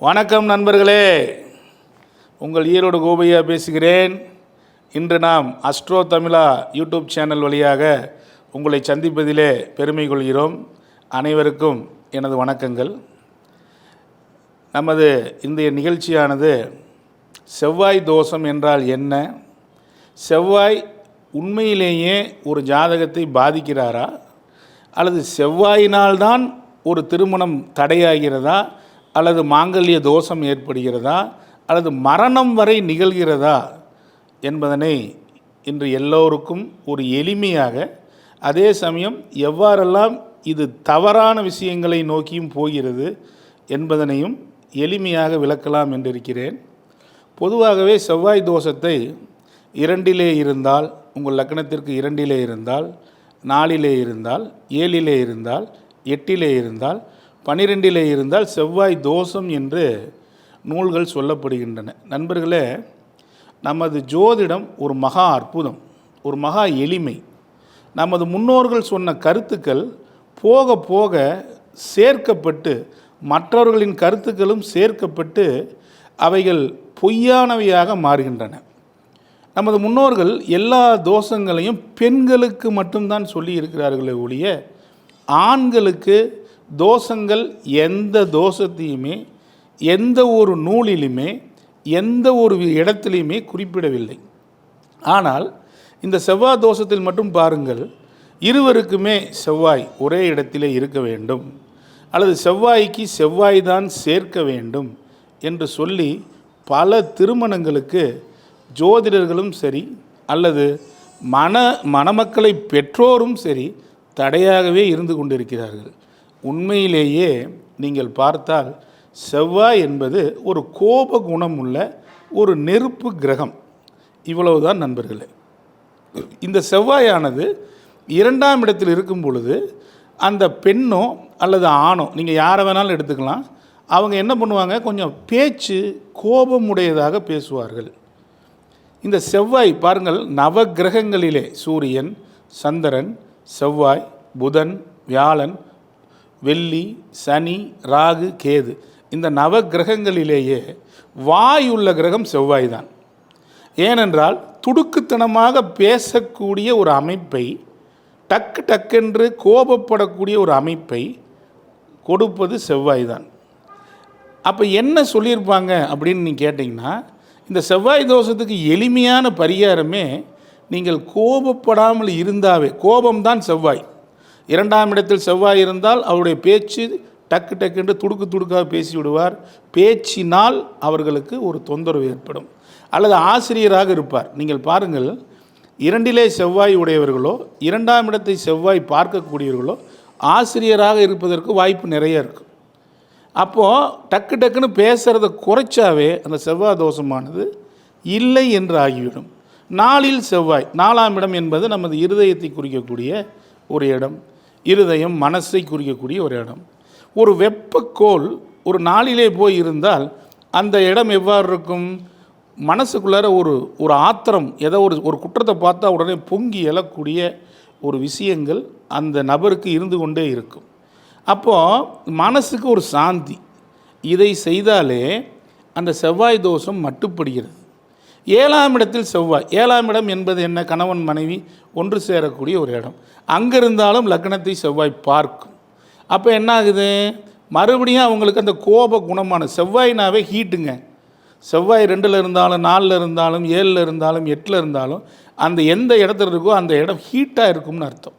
வணக்கம் நண்பர்களே. உங்கள் ஈரோடு கோபையா பேசுகிறேன். இன்று நாம் அஸ்ட்ரோ தமிழா யூடியூப் சேனல் வழியாக உங்களை சந்திப்பதிலே பெருமை கொள்கிறோம். அனைவருக்கும் எனது வணக்கங்கள். நமது இந்திய நிகழ்ச்சியானது செவ்வாய் தோஷம் என்றால் என்ன? செவ்வாய் உண்மையிலேயே ஒரு ஜாதகத்தை பாதிக்கிறாரா? அல்லது செவ்வாயினால்தான் ஒரு திருமணம் தடையாகிறதா? அல்லது மாங்கல்ய தோஷம் ஏற்படுகிறதா? அல்லது மரணம் வரை நிகழ்கிறதா? என்பதனை இன்று எல்லோருக்கும் ஒரு எளிமையாக அதே சமயம் எவ்வாறெல்லாம் இது தவறான விஷயங்களை நோக்கியும் போகிறது என்பதனையும் எளிமையாக விளக்கலாம் என்றிருக்கிறேன். பொதுவாகவே செவ்வாய் தோஷத்தை இரண்டிலே இருந்தால் உங்கள் லக்னத்திற்கு இரண்டிலே இருந்தால் நாலிலே இருந்தால் ஏழிலே இருந்தால் எட்டிலே இருந்தால் பனிரெண்டிலே இருந்தால் செவ்வாய் தோஷம் என்று நூல்கள் சொல்லப்படுகின்றன. நண்பர்களே நமது ஜோதிடம் ஒரு மகா அற்புதம் ஒரு மகா எளிமை. நமது முன்னோர்கள் சொன்ன கருத்துக்கள் போக போக சேர்க்கப்பட்டு மற்றவர்களின் கருத்துக்களும் சேர்க்கப்பட்டு அவைகள் பொய்யானவையாக மாறுகின்றன. நமது முன்னோர்கள் எல்லா தோஷங்களையும் பெண்களுக்கு மட்டும்தான் சொல்லி இருக்கிறார்களே ஒழிய ஆண்களுக்கு தோஷங்கள் எந்த தோஷத்தையுமே எந்த ஒரு நூலிலுமே எந்த ஒரு இடத்திலையுமே குறிப்பிடவில்லை. ஆனால் இந்த செவ்வாய் தோஷத்தில் மட்டும் பாருங்கள் இருவருக்குமே செவ்வாய் ஒரே இடத்திலே இருக்க வேண்டும். அல்லது செவ்வாய்க்கு செவ்வாய் தான் சேர்க்க வேண்டும் என்று சொல்லி பல திருமணங்களுக்கு ஜோதிடர்களும் சரி அல்லது மன மணமக்களை பெற்றோரும் சரி தடையாகவே இருந்து கொண்டிருக்கிறார்கள். உண்மையிலேயே நீங்கள் பார்த்தால் செவ்வாய் என்பது ஒரு கோப குணம் உள்ள ஒரு நெருப்பு கிரகம். இவ்வளவுதான் நண்பர்களே. இந்த செவ்வாயானது இரண்டாம் இடத்தில் இருக்கும் பொழுது அந்த பெண்ணோ அல்லது ஆணோ நீங்கள் யாரை வேணாலும் எடுத்துக்கலாம். அவங்க என்ன பண்ணுவாங்க? கொஞ்சம் பேச்சு கோபமுடையதாக பேசுவார்கள். இந்த செவ்வாய் பாருங்கள் நவ கிரகங்களிலே சூரியன் சந்திரன் செவ்வாய் புதன் வியாழன் வெள்ளி சனி ராகு கேது. இந்த நவ கிரகங்களிலேயே வாய் உள்ள கிரகம் செவ்வாய் தான் ஏனென்றால் துடுக்குத்தனமாக பேசக்கூடிய ஒரு அமைப்பை டக்கு டக்கென்று கோபப்படக்கூடிய ஒரு அமைப்பை கொடுப்பது செவ்வாய் தான் அப்போ என்ன சொல்லியிருப்பாங்க அப்படின்னு நீங்கள் கேட்டிங்கன்னா இந்த செவ்வாய் தோஷத்துக்கு எளிமையான பரிகாரமே நீங்கள் கோபப்படாமல் இருந்தாவே கோபம்தான் செவ்வாய். இரண்டாம் இடத்தில் செவ்வாய் இருந்தால் அவருடைய பேச்சு டக்கு டக்குன்று துடுக்கு துடுக்காக பேசி விடுவார் பேச்சினால் அவர்களுக்கு ஒரு தொந்தரவு ஏற்படும். அல்லது ஆசிரியராக இருப்பார். நீங்கள் பாருங்கள் இரண்டிலே செவ்வாய் உடையவர்களோ இரண்டாம் இடத்தை செவ்வாய் பார்க்கக்கூடியவர்களோ ஆசிரியராக இருப்பதற்கு வாய்ப்பு நிறைய இருக்கும் அப்போது டக்கு டக்குன்னு பேசுகிறத குறைச்சாவே அந்த செவ்வாய் தோஷமானது இல்லை என்று ஆகிவிடும். நாளில் செவ்வாய் நாலாம் இடம் என்பது நமது இருதயத்தை குறிக்கக்கூடிய ஒரு இடம். இருதயம் மனசை குறிக்கக்கூடிய ஒரு இடம். ஒரு வெப்பக்கோல் ஒரு நாளிலே போய் இருந்தால் அந்த இடம் எவ்வாறு இருக்கும்? மனசுக்குள்ளார ஒரு ஒரு ஆத்திரம் ஏதோ ஒரு ஒரு குற்றத்தை பார்த்தா உடனே பொங்கி எழக்கூடிய ஒரு விஷயங்கள் அந்த நபருக்கு இருந்து கொண்டே இருக்கும். அப்போது மனசுக்கு ஒரு சாந்தி. இதை செய்தாலே அந்த செவ்வாய் தோஷம் மட்டுப்படுகிறது. ஏழாம் இடத்தில் செவ்வாய். ஏழாம் இடம் என்பது என்ன? கணவன் மனைவி ஒன்று சேரக்கூடிய ஒரு இடம். அங்கே இருந்தாலும் லக்னத்தை செவ்வாய் பார்க்கும். அப்போ என்ன ஆகுது மறுபடியும் அவங்களுக்கு அந்த கோப குணமான செவ்வாய்னாவே ஹீட்டுங்க. செவ்வாய் ரெண்டில் இருந்தாலும் நாலில் இருந்தாலும் ஏழில் இருந்தாலும் எட்டில் இருந்தாலும் அந்த எந்த இடத்துல இருக்கோ அந்த இடம் ஹீட்டாக இருக்கும்னு அர்த்தம்.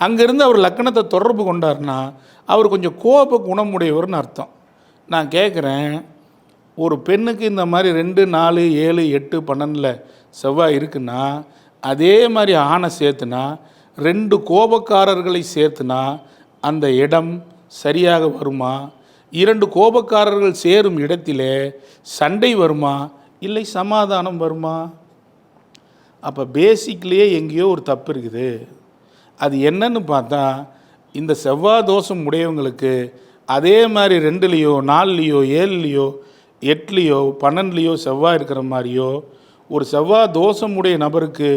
அங்கேருந்து அவர் லக்கணத்தை தொடர்பு கொண்டார்னா அவர் கொஞ்சம் கோப குணமுடையவர்னு அர்த்தம். நான் கேட்குறேன் ஒரு பெண்ணுக்கு இந்த மாதிரி ரெண்டு நாலு ஏழு எட்டு பன்னெண்டில் செவ்வாய் இருக்குன்னா அதே மாதிரி ஆணை சேர்த்துனா ரெண்டு கோபக்காரர்களை சேர்த்துனா அந்த இடம் சரியாக வருமா? இரண்டு கோபக்காரர்கள் சேரும் இடத்திலே சண்டை வருமா? இல்லை சமாதானம் வருமா? அப்போ பேசிக்லேயே எங்கேயோ ஒரு தப்பு இருக்குது. அது என்னன்னு பார்த்தா இந்த செவ்வாய் தோஷம் உடையவங்களுக்கு அதே மாதிரி ரெண்டுலேயோ நாலுலேயோ ஏழுலேயோ எட்டுலேயோ பன்னெண்டுலேயோ செவ்வாய் இருக்கிற மாதிரியோ ஒரு செவ்வாய் தோஷமுடைய நபருக்கு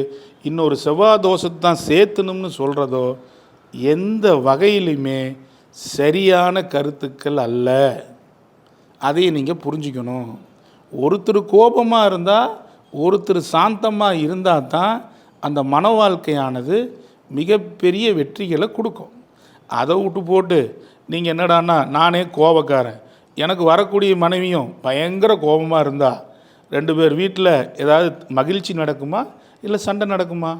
இன்னொரு செவ்வாய் தோஷத்தை தான் சேர்த்தணும்னு சொல்கிறதோ எந்த வகையிலுமே சரியான கருத்துக்கள் அல்ல. அதையும் நீங்கள் புரிஞ்சுக்கணும். ஒருத்தர் கோபமாக இருந்தால் ஒருத்தர் சாந்தமாக இருந்தால் தான் அந்த மன வாழ்க்கையானது மிகப்பெரிய வெற்றிகளை கொடுக்கும். அதை விட்டு போட்டு நீங்கள் என்னடான்னா நானே கோபக்காரன். எனக்கு வரக்கூடிய மனைவியும் பயங்கர கோபமாக இருந்தால் ரெண்டு பேர் வீட்டில் ஏதாவது மகிழ்ச்சி நடக்குமா? இல்லை சண்டை நடக்குமா?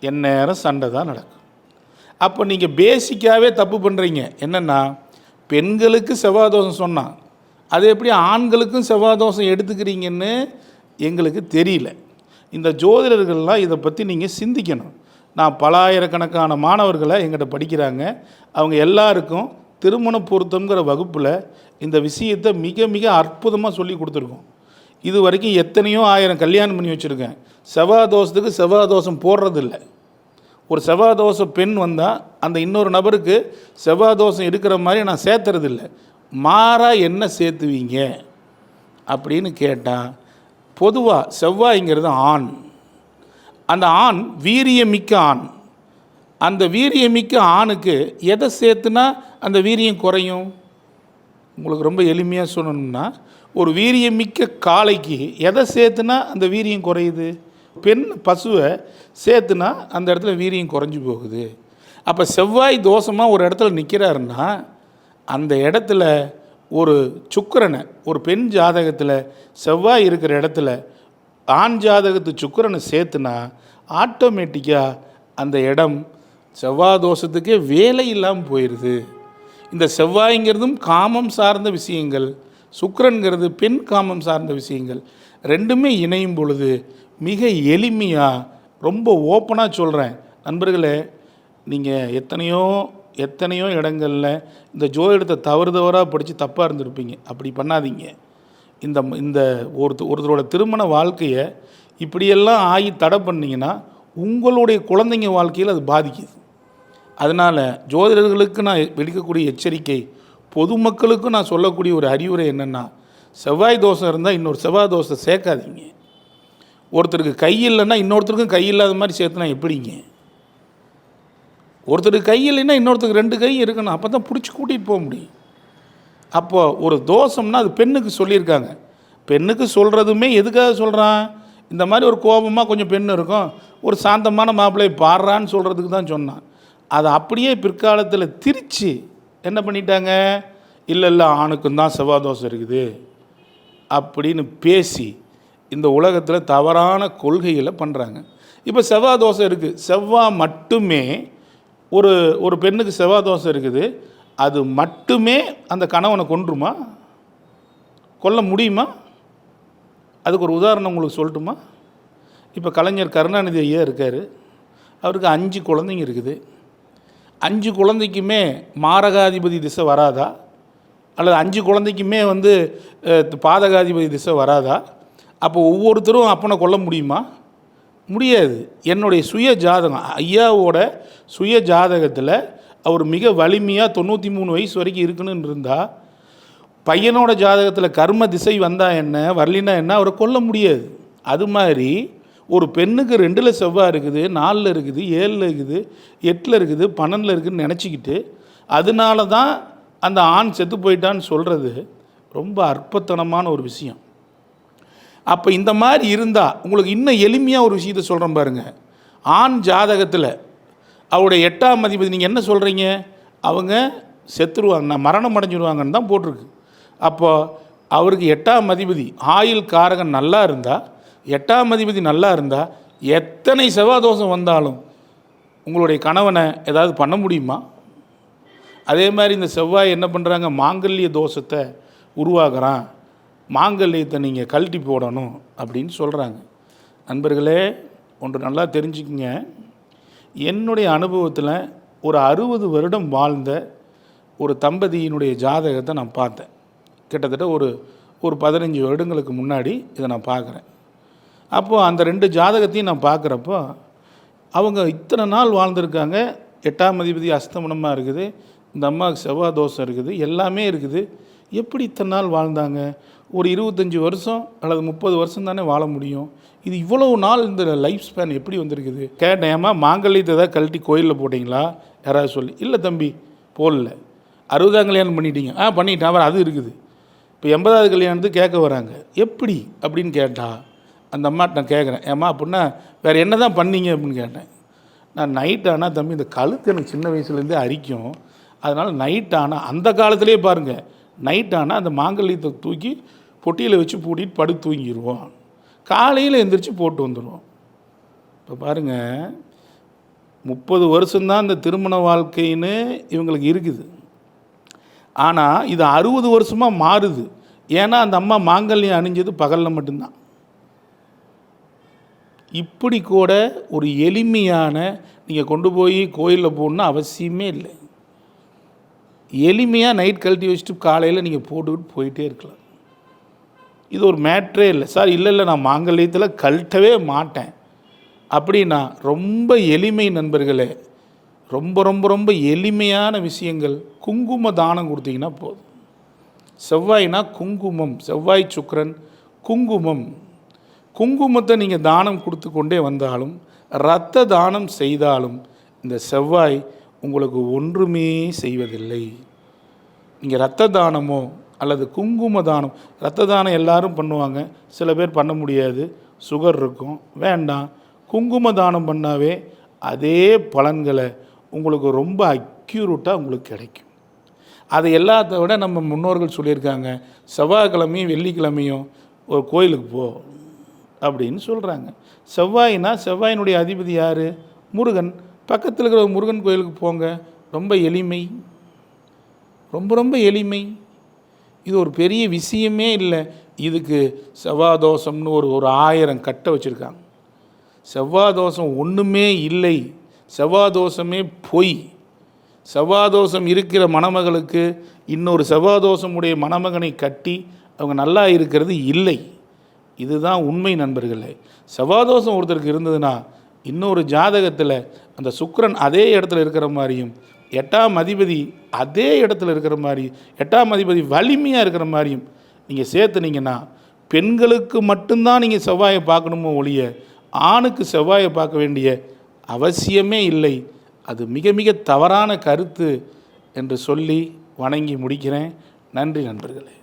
எந்நேரம் சண்டை தான் நடக்கும். அப்போ நீங்கள் பேசிக்காகவே தப்பு பண்ணுறீங்க என்னென்னா பெண்களுக்கு செவ்வாதோஷம் சொன்னான் அது எப்படி ஆண்களுக்கும் செவ்வாதோஷம் எடுத்துக்கிறீங்கன்னு எங்களுக்கு தெரியல. இந்த ஜோதிடர்கள்லாம் இதை பற்றி நீங்கள் சிந்திக்கணும். நான் பல ஆயிரக்கணக்கான மாணவர்களை எங்கிட்ட படிக்கிறாங்க. அவங்க எல்லாருக்கும் திருமண பொருத்தங்கிற வகுப்பில் இந்த விஷயத்தை மிக மிக அற்புதமாக சொல்லி கொடுத்துருக்கோம். இது வரைக்கும் எத்தனையோ ஆயிரம் கல்யாணம் பண்ணி வச்சுருக்கேன். செவ்வாய் தோஷத்துக்கு செவ்வாய் தோஷம் போடுறதில்ல. ஒரு செவ்வாய் பெண் வந்தால் அந்த இன்னொரு நபருக்கு செவ்வாய் தோஷம் இருக்கிற மாதிரி நான் சேர்த்துறதில்ல. மாறாக என்ன சேர்த்துவீங்க? அப்படின்னு கேட்டால் பொதுவாக செவ்வாய்ங்கிறது ஆண். அந்த ஆண் வீரியமிக்க ஆண். அந்த வீரியமிக்க ஆணுக்கு எதை சேர்த்துனா அந்த வீரியம் குறையும்? உங்களுக்கு ரொம்ப எளிமையாக சொல்லணும்னா ஒரு வீரியமிக்க காளைக்கு எதை சேர்த்துனா அந்த வீரியம் குறையுது? பெண் பசுவை சேர்த்துனா அந்த இடத்துல வீரியம் குறைஞ்சி போகுது. அப்போ செவ்வாய் தோஷமாக ஒரு இடத்துல நிற்கிறாருன்னா அந்த இடத்துல ஒரு சுக்கிரனை ஒரு பெண் ஜாதகத்தில் செவ்வாய் இருக்கிற இடத்துல ஆண் ஜாதகத்து சுக்கிரனை சேர்த்துனா ஆட்டோமேட்டிக்காக அந்த இடம் செவ்வாய் தோஷத்துக்கே வேலை இல்லாமல் போயிடுது இந்த செவ்வாய்ங்கிறதும் காமம் சார்ந்த விஷயங்கள் சுக்கரன்கிறது பெண் காமம் சார்ந்த விஷயங்கள் ரெண்டுமே இணையும் பொழுது மிக எளிமையாக ரொம்ப ஓப்பனாக சொல்கிறேன் நண்பர்களே நீங்கள் எத்தனையோ எத்தனையோ இடங்களில் இந்த ஜோதிடத்தை தவறு தவறாக படித்து தப்பாக இருந்திருப்பீங்க. அப்படி பண்ணாதீங்க. இந்த இந்த ஒருத்த ஒருத்தரோட திருமண வாழ்க்கையை இப்படியெல்லாம் ஆகி தடை பண்ணிங்கன்னா உங்களுடைய குழந்தைங்க வாழ்க்கையில் அது பாதிக்குது. அதனால் ஜோதிடர்களுக்கு நான் விடுக்கக்கூடிய எச்சரிக்கை பொதுமக்களுக்கும் நான் சொல்லக்கூடிய ஒரு அறிவுரை என்னென்னா செவ்வாய் தோஷம் இருந்தால் இன்னொரு செவ்வாய் தோஷத்தை சேர்க்காதீங்க. ஒருத்தருக்கு கை இல்லைன்னா இன்னொருத்தருக்கும் கை இல்லாத மாதிரி சேர்த்துனா எப்படிங்க? ஒருத்தருக்கு கை இல்லைன்னா இன்னொருத்தருக்கு ரெண்டு கை இருக்கணும். அப்போ தான் பிடிச்சி கூட்டிகிட்டு போக முடியும். அப்போது ஒரு தோஷம்னா அது பெண்ணுக்கு சொல்லியிருக்காங்க. பெண்ணுக்கு சொல்கிறதுமே எதுக்காக சொல்கிறான் இந்த மாதிரி ஒரு கோபமாக கொஞ்சம் பெண் இருக்கும். ஒரு சாந்தமான மாப்பிள்ளையை பாடுறான்னு சொல்கிறதுக்கு தான் சொன்னான். அதை அப்படியே பிற்காலத்தில் திரித்து என்ன பண்ணிட்டாங்க? இல்லை இல்லை ஆணுக்கும் தான் செவ்வாய் தோஷம் இருக்குது. அப்படின்னு பேசி இந்த உலகத்தில் தவறான கொள்கைகளை பண்ணுறாங்க இப்போ செவ்வாய் தோஷம் இருக்குது செவ்வாய் மட்டுமே ஒரு ஒரு பெண்ணுக்கு செவ்வாய் தோஷம் இருக்குது. அது மட்டுமே அந்த கணவனை கொன்றுமா? கொல்ல முடியுமா? அதுக்கு ஒரு உதாரணம் உங்களுக்கு சொல்லட்டுமா? இப்போ கலைஞர் கருணாநிதி ஐயா இருக்கார். அவருக்கு அஞ்சு குழந்தைங்க இருக்குது. அஞ்சு குழந்தைக்குமே மாரகாதிபதி திசை வராதா? அல்லது அஞ்சு குழந்தைக்குமே வந்து பாதகாதிபதி திசை வராதா? அப்போ ஒவ்வொருத்தரும் அப்பனை கொல்ல முடியுமா? முடியாது. என்னுடைய சுய ஜாதகம் ஐயாவோட சுய ஜாதகத்தில் அவர் மிக வலிமையாக தொண்ணூற்றி மூணு வயசு வரைக்கும் இருக்கணும்னு இருந்தால் பையனோட ஜாதகத்தில் கர்ம திசை வந்தால் என்ன வரலினா என்ன அவரை கொல்ல முடியாது. அது மாதிரி ஒரு பெண்ணுக்கு ரெண்டில் செவ்வாய் இருக்குது நாலில் இருக்குது ஏழில் இருக்குது எட்டில் இருக்குது பன்னெண்டில் இருக்குதுன்னு நினச்சிக்கிட்டு அதனால தான் அந்த ஆண் செத்து போயிட்டான்னு சொல்கிறது ரொம்ப அற்பத்தனமான ஒரு விஷயம். அப்போ இந்த மாதிரி இருந்தால் உங்களுக்கு இன்னும் எளிமையாக ஒரு விஷயத்த சொல்கிறேன் பாருங்கள் ஆண் ஜாதகத்தில் அவருடைய எட்டாம் அதிபதி நீங்கள் என்ன சொல்கிறீங்க அவங்க செத்துருவாங்க நான் மரணம் அடைஞ்சிருவாங்கன்னு தான் போட்டிருக்கு. அப்போ அவருக்கு எட்டாம் அதிபதி ஆயுள் காரகன் நல்லா இருந்தால் எட்டாம் அதிபதி நல்லா இருந்தால் எத்தனை செவ்வாய் தோஷம் வந்தாலும் உங்களுடைய கணவனை ஏதாவது பண்ண முடியுமா? அதே மாதிரி இந்த செவ்வாய் என்ன பண்ணுறாங்க மாங்கல்ய தோஷத்தை உருவாக்குறான். மாங்கல்யத்தை நீங்கள் கழட்டி போடணும் அப்படின்னு சொல்கிறாங்க நண்பர்களே ஒன்று நல்லா தெரிஞ்சுக்கங்க. என்னுடைய அனுபவத்தில் ஒரு அறுபது வருடம் வாழ்ந்த ஒரு தம்பதியினுடைய ஜாதகத்தை நான் பார்த்தேன். கிட்டத்தட்ட ஒரு ஒரு பதினஞ்சு வருடங்களுக்கு முன்னாடி இதை நான் பார்க்குறேன். அப்போது அந்த ரெண்டு ஜாதகத்தையும் நான் பார்க்குறப்போ அவங்க இத்தனை நாள் வாழ்ந்திருக்காங்க. எட்டாம் அதிபதி அஸ்தமனமாக இருக்குது. இந்த அம்மாவுக்கு செவ்வாய் தோஷம் இருக்குது. எல்லாமே இருக்குது. எப்படி இத்தனை நாள் வாழ்ந்தாங்க? ஒரு இருபத்தஞ்சி வருஷம் அல்லது முப்பது வருஷம் தானே வாழ முடியும். இது இவ்வளவு நாள் இந்த லைஃப் ஸ்பேன் எப்படி வந்திருக்குது? கேட்டேன் ஏம்மா மாங்கல்யத்தை ஏதாவது கழட்டி கோயிலில் போட்டிங்களா? யாராவது சொல்லி இல்லை தம்பி போடல. அறுபதாம் கல்யாணம் பண்ணிட்டீங்க. ஆ பண்ணிட்டேன். அவர் அது இருக்குது. இப்போ எண்பதாவது கல்யாணத்துக்கு கேட்க வராங்க. எப்படி? அப்படின்னு கேட்டால் அந்த அம்மாட்ட நான் கேட்குறேன் ஏம்மா அப்படின்னா வேறு என்ன தான் பண்ணீங்க? அப்படின்னு கேட்டேன். நான் நைட் ஆனால் தம்பி இந்த கழுத்து எனக்கு சின்ன வயசுலேருந்தே அரிக்கும். அதனால் நைட் ஆனால் அந்த காலத்திலே பாருங்கள் நைட் ஆனால் அந்த மாங்கல்யத்தை தூக்கி பொட்டியில் வச்சு பூட்டிட்டு படுத்து தூங்கிடுவோம் காலையில் எந்திரிச்சு போட்டு வந்துடுவோம் இப்போ பாருங்கள் முப்பது வருஷம்தான் இந்த திருமண வாழ்க்கைன்னு இவங்களுக்கு இருக்குது. ஆனால் இது அறுபது வருஷமாக மாறுது. ஏன்னா அந்த அம்மா மாங்கல்யம் அணிஞ்சது பகலில் மட்டும்தான். இப்படி கூட ஒரு எளிமையான நீங்கள் கொண்டு போய் கோயிலில் போடணும்னு அவசியமே இல்லை. எளிமையாக நைட் கழட்டி வச்சுட்டு காலையில் நீங்கள் போட்டுக்கிட்டு போயிட்டே இருக்கலாம். இது ஒரு மேட்ரே இல்லை. சார் இல்லை இல்லை நான் மாங்கல்யத்தில் கழட்டவே மாட்டேன். அப்படின்னா ரொம்ப எளிமை நண்பர்களே ரொம்ப ரொம்ப ரொம்ப எளிமையான விஷயங்கள் குங்கும தானம் கொடுத்தீங்கன்னா போதும். செவ்வாய்னா குங்குமம் செவ்வாய் சுக்கிரன் குங்குமம். குங்குமத்தை நீங்கள் தானம் கொடுத்து கொண்டே வந்தாலும் இரத்த தானம் செய்தாலும் இந்த செவ்வாய் உங்களுக்கு ஒன்றுமே செய்வதில்லை. நீங்கள் இரத்த தானமோ அல்லது குங்கும தானம் இரத்த தானம் எல்லாரும் பண்ணுவாங்க. சில பேர் பண்ண முடியாது. சுகர் இருக்கும். வேண்டாம். குங்கும தானம் பண்ணாவே அதே பலன்களை உங்களுக்கு ரொம்ப அக்யூரேட்டாக உங்களுக்கு கிடைக்கும். அதை எல்லாத்த விட நம்ம முன்னோர்கள் சொல்லியிருக்காங்க. செவ்வாய்க்கிழமையும் வெள்ளிக்கிழமையும் ஒரு கோயிலுக்கு போ. அப்படின்னு சொல்கிறாங்க செவ்வாயினா செவ்வாயினுடைய அதிபதி யார்? முருகன். பக்கத்தில் இருக்கிற முருகன் கோயிலுக்கு போங்க. ரொம்ப எளிமை. ரொம்ப ரொம்ப எளிமை. இது ஒரு பெரிய விஷயமே இல்லை. இதுக்கு செவ்வாதோஷம்னு ஒரு ஒரு ஆயிரம் கட்டை வச்சுருக்காங்க. செவ்வாதோஷம் ஒன்றுமே இல்லை. செவ்வாதோஷமே பொய். செவ்வாதோஷம் இருக்கிற மணமகளுக்கு இன்னொரு செவ்வாதோஷம் உடைய மணமகனை கட்டி அவங்க நல்லா இருக்கிறது இல்லை. இதுதான் உண்மை நண்பர்களே. செவ்வாதோஷம் ஒருத்தருக்கு இருந்ததுன்னா இன்னொரு ஜாதகத்தில் அந்த சுக்கரன் அதே இடத்துல இருக்கிற மாதிரியும் எட்டாம் அதிபதி அதே இடத்துல இருக்கிற மாதிரி எட்டாம் அதிபதி வலிமையாக இருக்கிற மாதிரியும் நீங்கள் சேர்த்துனீங்கன்னா பெண்களுக்கு மட்டும்தான் நீங்கள் செவ்வாயை பார்க்கணுமோ ஒழிய ஆணுக்கு செவ்வாயை பார்க்க வேண்டிய அவசியமே இல்லை. அது மிக மிக தவறான கருத்து என்று சொல்லி வணங்கி முடிக்கிறேன். நன்றி நண்பர்களே.